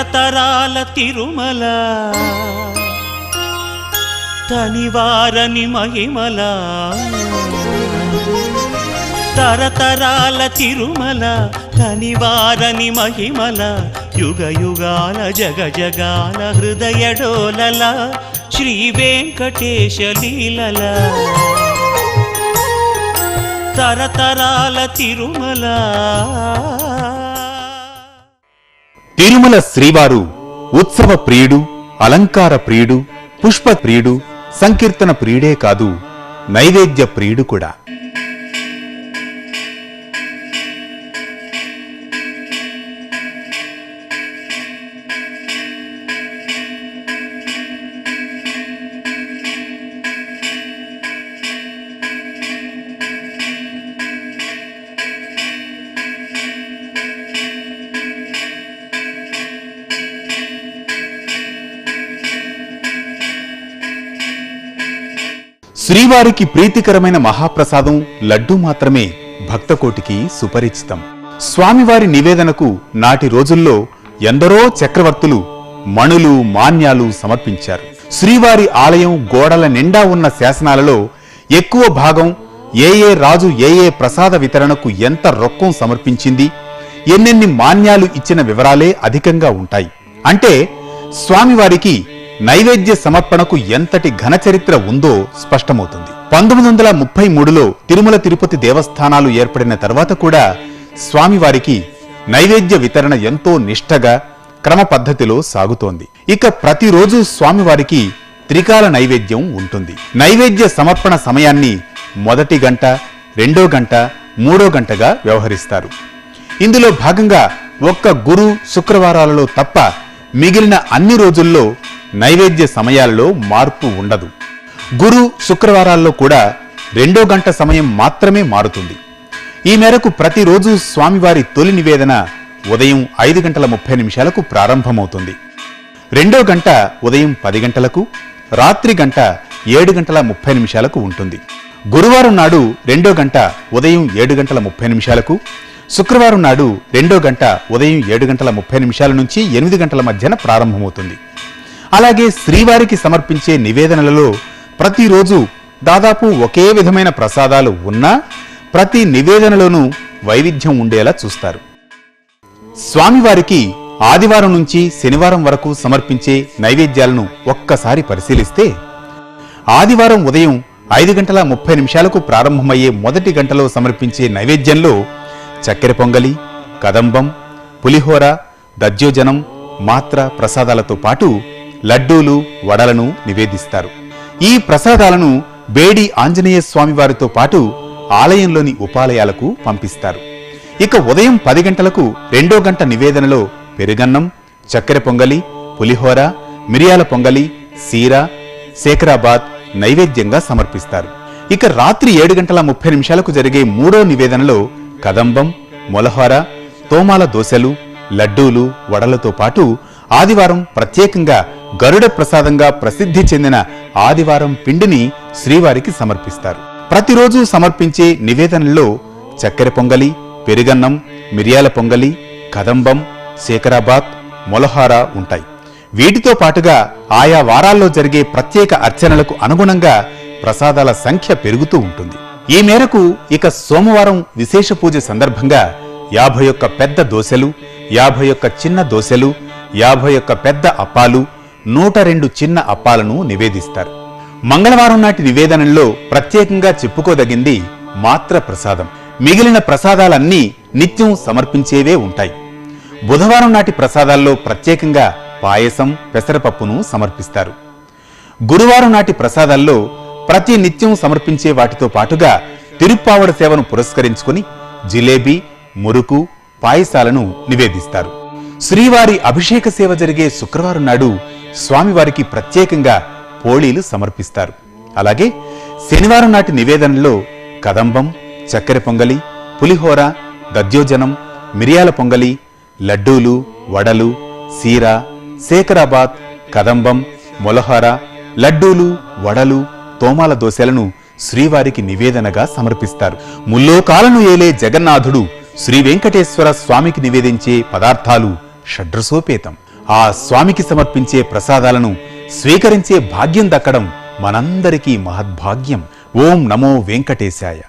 తరతరాల తిరుమల తనివారని మహిమల తరతరాల తిరుమల తనివారని మహిమల యుగ యుగాల జగ జగాల హృదయ డోలల శ్రీ వెంకటేశ లీలల. తరతరాల తిరుమల తిరుమల శ్రీవారు ఉత్సవ ప్రియుడు అలంకార ప్రియుడు పుష్ప ప్రియుడు సంకీర్తన ప్రియుడే కాదు నైవేద్య ప్రియుడు కూడా. శ్రీవారికి ప్రీతికరమైన మహాప్రసాదం లడ్డూ మాత్రమే భక్తకోటికి సుపరిచితం. స్వామివారి నివేదనకు నాటి రోజుల్లో ఎందరో చక్రవర్తులు మణులు మాన్యాలు సమర్పించారు. శ్రీవారి ఆలయం గోడల నిండా ఉన్న శాసనాలలో ఎక్కువ భాగం ఏ ఏ రాజు ఏ ఏ ప్రసాద వితరణకు ఎంత రొక్కం సమర్పించింది ఎన్నెన్ని మాన్యాలు ఇచ్చిన వివరాలే అధికంగా ఉంటాయి. అంటే స్వామివారికి నైవేద్య సమర్పణకు ఎంతటి ఘన చరిత్ర ఉందో స్పష్టమవుతుంది. పంతొమ్మిది వందల ముప్పై మూడులో తిరుమల తిరుపతి దేవస్థానాలు ఏర్పడిన తర్వాత కూడా స్వామివారికి నైవేద్య వితరణ ఎంతో నిష్టగా క్రమ పద్ధతిలో సాగుతోంది. ఇక ప్రతిరోజు స్వామివారికి త్రికాల నైవేద్యం ఉంటుంది. నైవేద్య సమర్పణ సమయాన్ని మొదటి గంట రెండో గంట మూడో గంటగా వ్యవహరిస్తారు. ఇందులో భాగంగా ఒక్క గురు శుక్రవారాలలో తప్ప మిగిలిన అన్ని రోజుల్లో నైవేద్య సమయాల్లో మార్పు ఉండదు. గురు శుక్రవారాల్లో కూడా రెండో గంట సమయం మాత్రమే మారుతుంది. ఈ మేరకు ప్రతిరోజు స్వామివారి తొలి నివేదన ఉదయం ఐదు గంటల ముప్పై నిమిషాలకు ప్రారంభమవుతుంది. రెండో గంట ఉదయం పది గంటలకు రాత్రి గంట ఏడు గంటల ముప్పై నిమిషాలకు ఉంటుంది. గురువారం నాడు రెండో గంట ఉదయం ఏడు గంటల ముప్పై నిమిషాలకు శుక్రవారం నాడు రెండో గంట ఉదయం ఏడు గంటల ముప్పై నిమిషాల నుంచి ఎనిమిది గంటల మధ్యన ప్రారంభమవుతుంది. అలాగే శ్రీవారికి సమర్పించే నివేదనలలో ప్రతిరోజు దాదాపు ఒకే విధమైన ప్రసాదాలు ఉన్నా ప్రతి నివేదనలోనూ వైవిధ్యం ఉండేలా చూస్తారు. స్వామివారికి ఆదివారం నుంచి శనివారం వరకు సమర్పించే నైవేద్యాలను ఒక్కసారి పరిశీలిస్తే ఆదివారం ఉదయం ఐదు గంటల ముప్పై నిమిషాలకు ప్రారంభమయ్యే మొదటి గంటలో సమర్పించే నైవేద్యంలో చక్కెర పొంగలి కదంబం పులిహోర దజ్యోజనం మాత్ర ప్రసాదాలతో పాటు లడ్డూలు వడలను నివేదిస్తారు. ఈ ప్రసాదాలను బేడి ఆంజనేయ స్వామివారితో పాటు ఆలయంలోని ఉపాలయాలకు పంపిస్తారు. ఇక ఉదయం పది గంటలకు రెండో గంట నివేదనలో పెరుగన్నం చక్కెర పొంగలి పులిహోర మిరియాల పొంగలి సీర శేఖరాబాద్ నైవేద్యంగా సమర్పిస్తారు. ఇక రాత్రి ఏడు గంటల ముప్పై నిమిషాలకు జరిగే మూడో నివేదనలో కదంబం మొలహోర తోమాల దోశలు లడ్డూలు వడలతో పాటు ఆదివారం ప్రత్యేకంగా గరుడ ప్రసాదంగా ప్రసిద్ధి చెందిన ఆదివారం పిండిని శ్రీవారికి సమర్పిస్తారు. ప్రతిరోజు సమర్పించే నివేదనలో చక్కెర పొంగలి పెరుగన్నం మిరియాల పొంగలి కదంబం శేఖరాబాద్ మొలహార ఉంటాయి. వీటితో పాటుగా ఆయా వారాల్లో జరిగే ప్రత్యేక అర్చనలకు అనుగుణంగా ప్రసాదాల సంఖ్య పెరుగుతూ ఉంటుంది. ఈ మేరకు ఇక సోమవారం విశేష పూజ సందర్భంగా యాభై ఒక్క పెద్ద దోశలు యాభై ఒక్క చిన్న దోశలు యాభై ఒక్క పెద్ద అప్పాలు నూట రెండు చిన్న అప్పాలను నివేదిస్తారు. మంగళవారం నాటి నివేదనలో ప్రత్యేకంగా చెప్పుకోదగింది మాత్ర ప్రసాదం. మిగిలిన ప్రసాదాలన్నీ నిత్యం సమర్పించేవే ఉంటాయి. బుధవారం నాటి ప్రసాదాల్లో ప్రత్యేకంగా పాయసం పెసరపప్పును సమర్పిస్తారు. గురువారం నాటి ప్రసాదాల్లో ప్రతి నిత్యం సమర్పించే వాటితో పాటుగా తిరుప్పావడ సేవను పురస్కరించుకుని జిలేబీ మురుకు పాయసాలను నివేదిస్తారు. శ్రీవారి అభిషేక సేవ జరిగే శుక్రవారం నాడు స్వామివారికి ప్రత్యేకంగా పోళీలు సమర్పిస్తారు. అలాగే శనివారం నాటి నివేదనలో కదంబం చక్కెర పొంగలి పులిహోర దద్యోజనం మిరియాల పొంగలి లడ్డూలు వడలు సీర శేఖరాబాద్ కదంబం మొలహార లడ్డూలు వడలు తోమాల దోశలను శ్రీవారికి నివేదనగా సమర్పిస్తారు. ముల్లోకాలను ఏలే జగన్నాథుడు శ్రీ వెంకటేశ్వర స్వామికి నివేదించే పదార్థాలు షడ్రసోపేతం. ఆ స్వామికి సమర్పించే ప్రసాదాలను స్వీకరించే భాగ్యం దక్కడం మనందరికీ మహద్భాగ్యం. ఓం నమో వెంకటేశాయ.